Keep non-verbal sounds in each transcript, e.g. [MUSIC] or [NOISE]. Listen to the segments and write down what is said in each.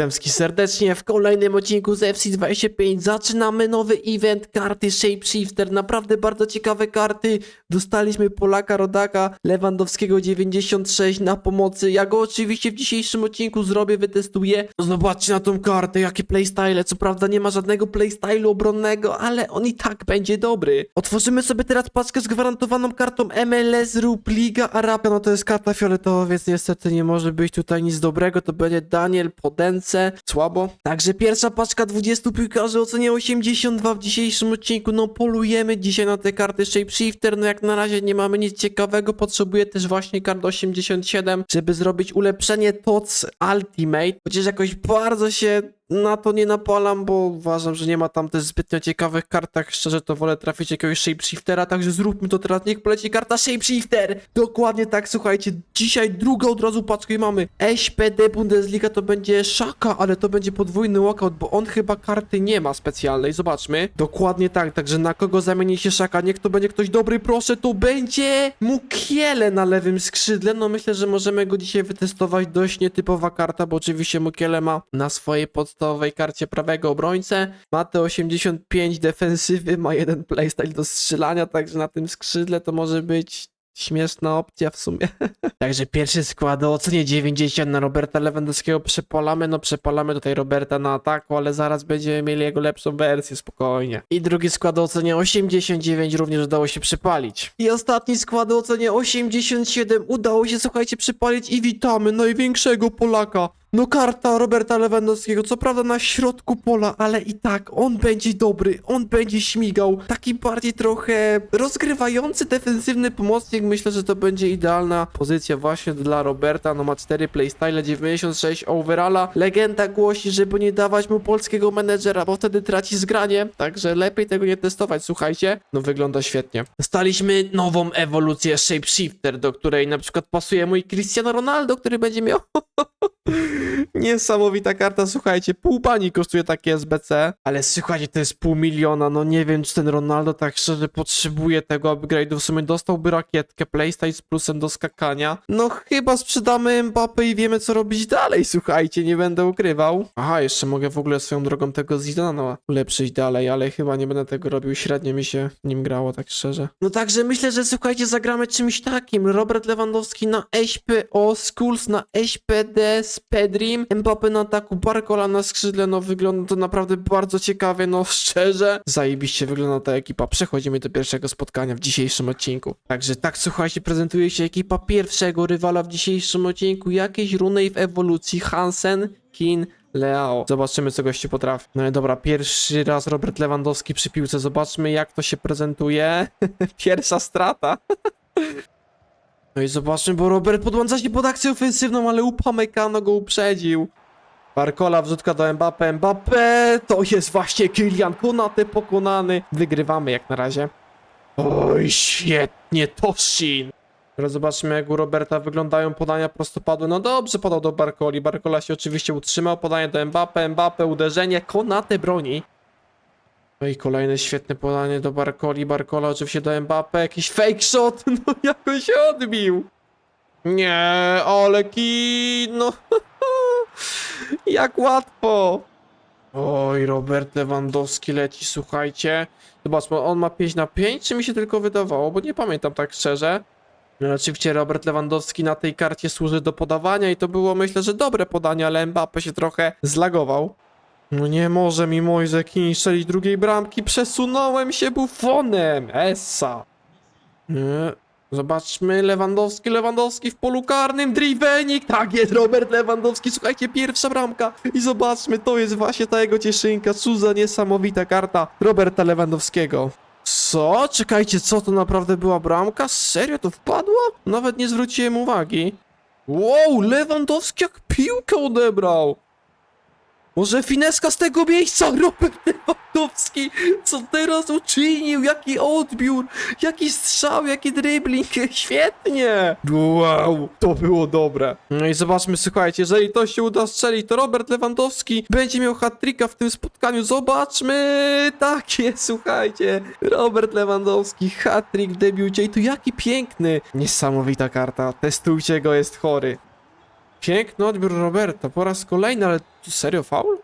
Witam serdecznie w kolejnym odcinku z FC25. Zaczynamy nowy event karty Shapeshifter. Naprawdę bardzo ciekawe karty. Dostaliśmy Polaka Rodaka Lewandowskiego 96 na pomocy. Ja go oczywiście w dzisiejszym odcinku zrobię, wytestuję. Zobaczcie na tą kartę, jakie playstyle. Co prawda nie ma żadnego playstylu obronnego, ale on i tak będzie dobry. Otworzymy sobie teraz paczkę z gwarantowaną kartą MLS Rub Liga Arabia. No to jest karta fioletowa, więc niestety nie może być tutaj nic dobrego. To będzie Daniel Podence. Słabo. Także pierwsza paczka 20 piłkarzy ocenie 82 w dzisiejszym odcinku. No polujemy dzisiaj na te karty Shapeshifter. No jak na razie nie mamy nic ciekawego. Potrzebuję też właśnie kart 87, żeby zrobić ulepszenie TOC Ultimate. Chociaż jakoś bardzo się na to nie napalam, bo uważam, że nie ma tam też zbytnio ciekawych kart. Tak szczerze to wolę trafić jakiegoś Shapeshiftera, także zróbmy to teraz. Niech poleci karta Shapeshifter! Dokładnie tak, słuchajcie. Dzisiaj druga od razu paczkę mamy SPD Bundesliga, to będzie Szaka, ale to będzie podwójny walkout, bo on chyba karty nie ma specjalnej. Zobaczmy. Dokładnie tak, także na kogo zamieni się Szaka? Niech to będzie ktoś dobry, proszę, to będzie Mukiele na lewym skrzydle. No myślę, że możemy go dzisiaj wytestować. Dość nietypowa karta, bo oczywiście Mukiele ma na swojej podstawowej karcie prawego obrońcę. Ma te 85 defensywy, ma jeden playstyle do strzelania, także na tym skrzydle to może być śmieszna opcja w sumie. [LAUGHS] Także pierwszy skład o ocenie 90 na Roberta Lewandowskiego przepalamy, no przepalamy tutaj Roberta na ataku, ale zaraz będziemy mieli jego lepszą wersję, spokojnie. I drugi skład o ocenie 89 również udało się przypalić. I ostatni skład o ocenie 87 udało się, słuchajcie, przypalić i witamy największego Polaka. No karta Roberta Lewandowskiego, co prawda na środku pola, ale i tak on będzie dobry, on będzie śmigał. Taki bardziej trochę rozgrywający defensywny pomocnik, myślę, że to będzie idealna pozycja właśnie dla Roberta. No ma 4 playstyle, 96 overalla. Legenda głosi, żeby nie dawać mu polskiego menedżera, bo wtedy traci zgranie, także lepiej tego nie testować, słuchajcie. No wygląda świetnie. Dostaliśmy nową ewolucję Shapeshifter, do której na przykład pasuje mój Cristiano Ronaldo, który będzie miał [LAUGHS] [LAUGHS] Niesamowita karta, słuchajcie, pół bani kosztuje takie SBC, ale słuchajcie, to jest pół miliona, no nie wiem, czy ten Ronaldo tak szczerze potrzebuje tego upgrade'u, w sumie dostałby rakietkę, playstyle z plusem do skakania, no chyba sprzedamy Mbappé i wiemy, co robić dalej, słuchajcie, nie będę ukrywał. Aha, jeszcze mogę w ogóle swoją drogą tego Zidana ulepszyć dalej, ale chyba nie będę tego robił, średnio mi się nim grało, tak szczerze. No także myślę, że słuchajcie, zagramy czymś takim, Robert Lewandowski na SPO, Skulls na SPD, Spedrim, Mbappé na ataku, Barcola na skrzydle, no wygląda to naprawdę bardzo ciekawie, no szczerze, zajebiście wygląda ta ekipa. Przechodzimy do pierwszego spotkania w dzisiejszym odcinku. Także tak, słuchajcie, prezentuje się ekipa pierwszego rywala w dzisiejszym odcinku, jakieś runej w ewolucji, Hansen, Kin, Leao. Zobaczymy, co gości potrafi. No i dobra, pierwszy raz Robert Lewandowski przy piłce. Zobaczmy, jak to się prezentuje. [LAUGHS] Pierwsza strata. No i zobaczmy, bo Robert podłącza się pod akcję ofensywną, ale Upamecano go uprzedził. Barcola wrzutka do Mbappé. Mbappé to jest właśnie Kylian Konate pokonany. Wygrywamy jak na razie. Oj, świetnie, Toshin. Teraz zobaczmy, jak u Roberta wyglądają podania prostopadłe. No dobrze podał do Barcoli. Barcola się oczywiście utrzymał. Podanie do Mbappé. Mbappé, uderzenie. Konate broni. No i kolejne świetne podanie do Barcoli. Barcola oczywiście do Mbappé. Jakiś fake shot. [LAUGHS] No jakoś się odbił. Nie, ale ki... No... [LAUGHS] Jak łatwo. Oj, Robert Lewandowski leci, słuchajcie. Zobaczmy, on ma 5 na 5, czy mi się tylko wydawało, bo nie pamiętam tak szczerze. No, oczywiście Robert Lewandowski na tej karcie służy do podawania i to było myślę, że dobre podanie, ale Mbappe się trochę zlagował. No nie może mi Moise Kean strzelić drugiej bramki, przesunąłem się bufonem, essa. Nie. Zobaczmy, Lewandowski, Lewandowski w polu karnym, Drivenik, tak jest, Robert Lewandowski, słuchajcie, pierwsza bramka i zobaczmy, to jest właśnie ta jego cieszynka, co za niesamowita karta Roberta Lewandowskiego. Co? Czekajcie, co to naprawdę była bramka? Serio to wpadło? Nawet nie zwróciłem uwagi. Wow, Lewandowski jak piłkę odebrał. Może fineska z tego miejsca, [LAUGHS] Robert Lewandowski, co teraz uczynił, jaki odbiór, jaki strzał, jaki dribbling, [LAUGHS] świetnie! Wow, to było dobre. No i zobaczmy, słuchajcie, jeżeli to się uda strzelić, to Robert Lewandowski będzie miał hat-tricka w tym spotkaniu, zobaczmy! Tak jest, słuchajcie, Robert Lewandowski, hat-trick w debiucie i to jaki piękny! Niesamowita karta, testujcie go, jest chory. Piękny odbiór Roberta, po raz kolejny, ale serio faul?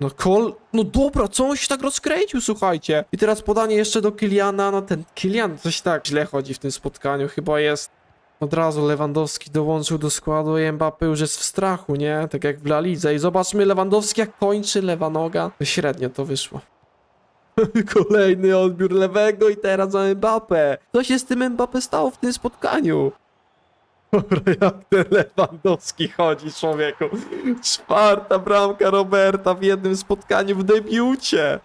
No kol... No dobra, co on się tak rozkręcił, słuchajcie. I teraz podanie jeszcze do Kiliana, no ten Kilian coś tak źle chodzi w tym spotkaniu, chyba jest... Od razu Lewandowski dołączył do składu i Mbappé już jest w strachu, nie? Tak jak w La Lidze. I zobaczmy, Lewandowski jak kończy lewa noga. Średnio to wyszło. [LAUGHS] Kolejny odbiór lewego i teraz za Mbappé. Co się z tym Mbappé stało w tym spotkaniu? Dobra, jak ten Lewandowski chodzi, człowieku. Czwarta bramka Roberta w jednym spotkaniu w debiucie.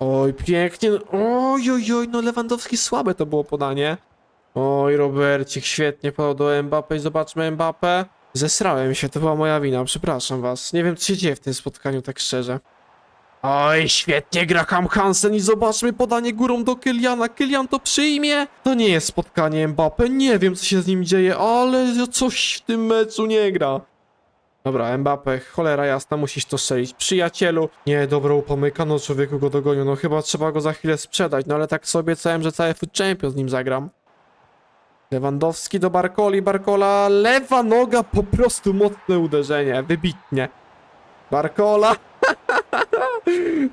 Oj, pięknie. Oj, oj, oj, no Lewandowski słabe to było podanie. Oj, Robercik, świetnie podał do Mbappé i zobaczmy Mbappé. Zesrałem się, to była moja wina, przepraszam was. Nie wiem, co się dzieje w tym spotkaniu, tak szczerze. Oj, świetnie Graham Hansen i zobaczmy podanie górą do Kyliana. Kylian to przyjmie? To nie jest spotkanie Mbappé, nie wiem co się z nim dzieje, ale coś w tym meczu nie gra. Dobra, Mbappé, cholera jasna, musisz to strzelić. Przyjacielu. Nie, dobra, upomyka, no człowieku go dogonił, no chyba trzeba go za chwilę sprzedać, no ale tak sobie obiecałem, że cały Foot Champion z nim zagram. Lewandowski do Barcoli, Barcola, lewa noga, po prostu mocne uderzenie, wybitnie. Barcola, [LAUGHS]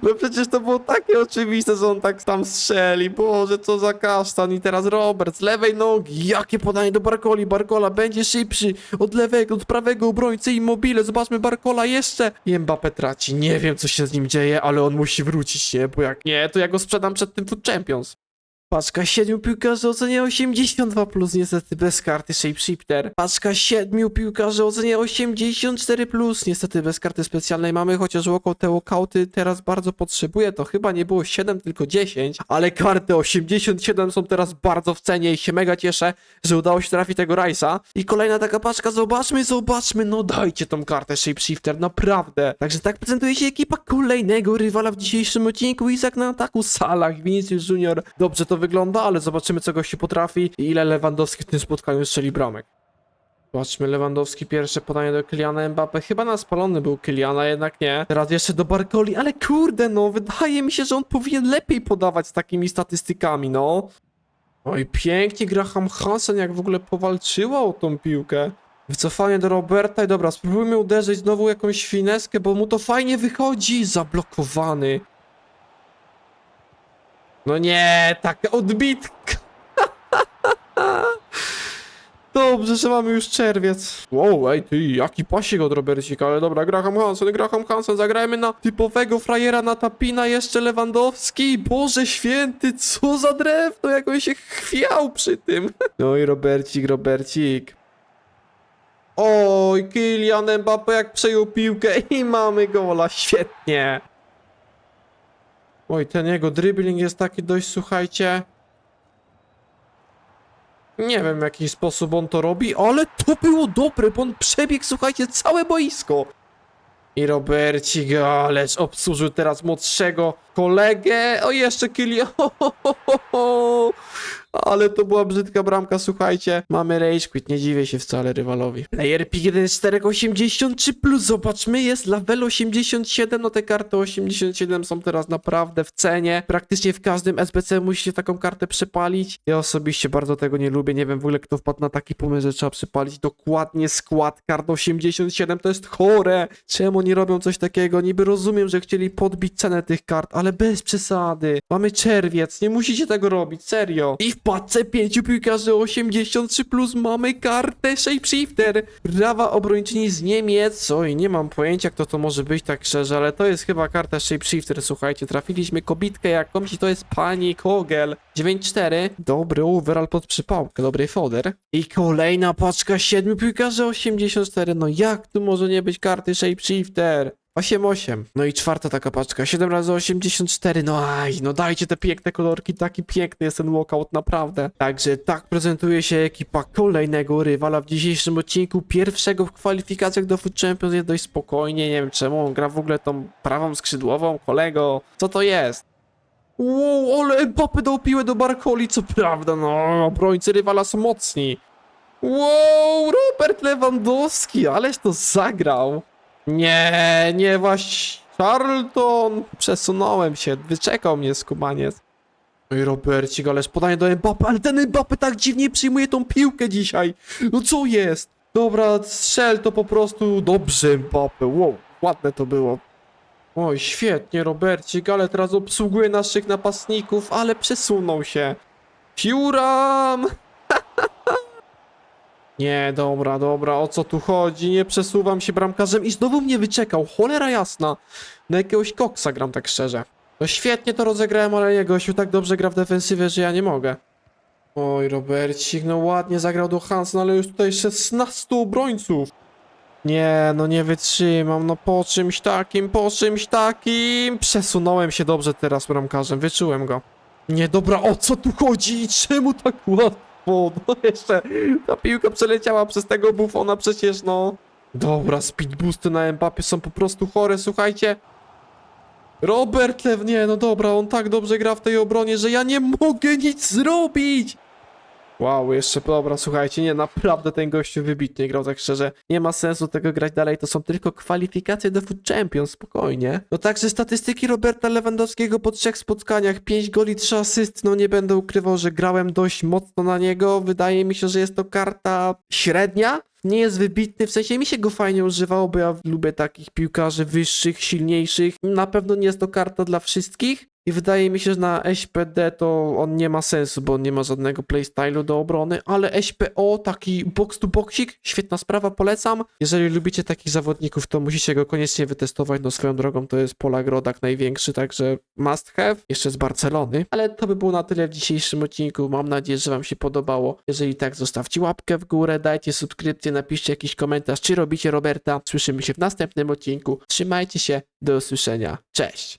no przecież to było takie oczywiste, że on tak tam strzeli. Boże, co za kasztan. I teraz Robert z lewej nogi. Jakie podanie do Barcoli. Barcola będzie szybszy od lewego, od prawego obrońcy i mobile. Zobaczmy Barcola jeszcze. I Mbappé traci. Nie wiem, co się z nim dzieje, ale on musi wrócić, nie? Bo jak nie, to ja go sprzedam przed tym Food Champions. Paczka 7 piłkarzy o cenie 82 plus, niestety bez karty Shapeshifter. Paczka 7 piłkarzy o cenie 84 plus, niestety bez karty specjalnej mamy, chociaż walkout te walkouty teraz bardzo potrzebuję, to chyba nie było 7, tylko 10, ale karty 87 są teraz bardzo w cenie i się mega cieszę, że udało się trafić tego Rice'a. I kolejna taka paczka, zobaczmy, zobaczmy, no dajcie tą kartę Shapeshifter, naprawdę. Także tak prezentuje się ekipa kolejnego rywala w dzisiejszym odcinku, Izak na ataku, Salah, Vinicius Junior. Dobrze to wygląda, ale zobaczymy czego się potrafi i ile Lewandowski w tym spotkaniu strzeli bramek. Zobaczmy, Lewandowski pierwsze podanie do Kyliana Mbappé. Chyba na spalony był Kyliana, jednak nie. Teraz jeszcze do Barcoli, ale kurde no, wydaje mi się, że on powinien lepiej podawać z takimi statystykami, no. Oj, pięknie Graham Hansen jak w ogóle powalczyła o tą piłkę. Wycofanie do Roberta i dobra, spróbujmy uderzyć znowu jakąś fineskę, bo mu to fajnie wychodzi. Zablokowany. No nie, taka odbitka. [LAUGHS] Dobrze, że mamy już czerwiec. Wow, ej ty, jaki pasik od Robercika, ale dobra, Graham Hansen, Graham Hansen, zagrajmy na typowego frajera na tapina, jeszcze Lewandowski, Boże święty, co za drewno, jak on się chwiał przy tym. [LAUGHS] No i Robercik, Robercik. Oj, Kylian Mbappé jak przejął piłkę i mamy gola, świetnie. Oj, ten jego dribbling jest taki dość, słuchajcie... Nie wiem w jaki sposób on to robi, ale to było dobre, bo on przebiegł, słuchajcie, całe boisko. I Robercik, ależ obsłużył teraz młodszego kolegę. O, jeszcze Kylian. [LAUGHS] Ale to była brzydka bramka, słuchajcie. Mamy rage quit, nie dziwię się wcale rywalowi. Player pick 1 483 plus, zobaczmy, jest level 87, no te karty 87 są teraz naprawdę w cenie. Praktycznie w każdym SBC musicie taką kartę przepalić. Ja osobiście bardzo tego nie lubię, nie wiem w ogóle kto wpadł na taki pomysł, że trzeba przepalić dokładnie skład kart 87, to jest chore. Czemu nie robią coś takiego? Niby rozumiem, że chcieli podbić cenę tych kart, ale bez przesady. Mamy czerwiec, nie musicie tego robić, serio. I w paczce pięciu piłkarzy 83 plus mamy kartę Shapeshifter. Brawa obrończyni z Niemiec. Oj, nie mam pojęcia kto to może być tak szczerze, ale to jest chyba karta Shapeshifter, słuchajcie. Trafiliśmy kobitkę jakąś i to jest pani Kogel. 9-4. Dobry overall pod przypałkę, dobry foder. I kolejna paczka siedmiu piłkarzy 84. No jak tu może nie być karty Shapeshifter? 8-8. No i czwarta taka paczka. 7 razy 84. No aj, no dajcie te piękne kolorki. Taki piękny jest ten walkout, naprawdę. Także tak prezentuje się ekipa kolejnego rywala w dzisiejszym odcinku. Pierwszego w kwalifikacjach do Food Champions jest dość spokojnie. Nie wiem czemu on gra w ogóle tą prawą skrzydłową. Kolego, co to jest? Wow, ale Mbappé dał piłę do Barcoli, co prawda, no, obrońcy rywala są mocni. Wow, Robert Lewandowski, ależ to zagrał. Nie, nie właśnie. Charlton! Przesunąłem się, wyczekał mnie skubaniec. Oj, Robercik, ależ podanie do Mbappé, ale ten Mbappé tak dziwnie przyjmuje tą piłkę dzisiaj. No co jest? Dobra, strzel to po prostu dobrze, Mbappe. Wow, ładne to było. Oj, świetnie, Robercik, ale teraz obsługuje naszych napastników, ale przesunął się. Pióram! Nie, dobra, dobra, o co tu chodzi? Nie przesuwam się bramkarzem i znowu mnie wyczekał, cholera jasna. Na jakiegoś koksa gram tak szczerze. No świetnie to rozegrałem, ale jego gościu tak dobrze gra w defensywie, że ja nie mogę. Oj, Robercik, no ładnie zagrał do Hansen, ale już tutaj 16 obrońców. Nie, no nie wytrzymam, no po czymś takim, po czymś takim. Przesunąłem się dobrze teraz bramkarzem, wyczułem go. Nie, dobra, o co tu chodzi? Czemu tak łatwo? No jeszcze ta piłka przeleciała przez tego bufona przecież, no. Dobra, speed boosty na Mbappie są po prostu chore, słuchajcie. Robert Lew, nie, no dobra, on tak dobrze gra w tej obronie, że ja nie mogę nic zrobić. Wow, jeszcze dobra, słuchajcie, nie, naprawdę ten gościu wybitnie grał, tak szczerze. Nie ma sensu tego grać dalej, to są tylko kwalifikacje do Food Champions, spokojnie. No także statystyki Roberta Lewandowskiego po trzech spotkaniach, 5 goli, 3 asyst, no nie będę ukrywał, że grałem dość mocno na niego. Wydaje mi się, że jest to karta średnia. Nie jest wybitny, w sensie mi się go fajnie używało, bo ja lubię takich piłkarzy wyższych, silniejszych. Na pewno nie jest to karta dla wszystkich. I wydaje mi się, że na SPD to on nie ma sensu, bo on nie ma żadnego playstylu do obrony, ale SPO, taki box to boxik, świetna sprawa, polecam. Jeżeli lubicie takich zawodników, to musicie go koniecznie wytestować, no swoją drogą to jest Polak Rodak największy, także must have, jeszcze z Barcelony. Ale to by było na tyle w dzisiejszym odcinku, mam nadzieję, że wam się podobało. Jeżeli tak, zostawcie łapkę w górę, dajcie subskrypcję, napiszcie jakiś komentarz, czy robicie Roberta. Słyszymy się w następnym odcinku. Trzymajcie się, do usłyszenia, cześć!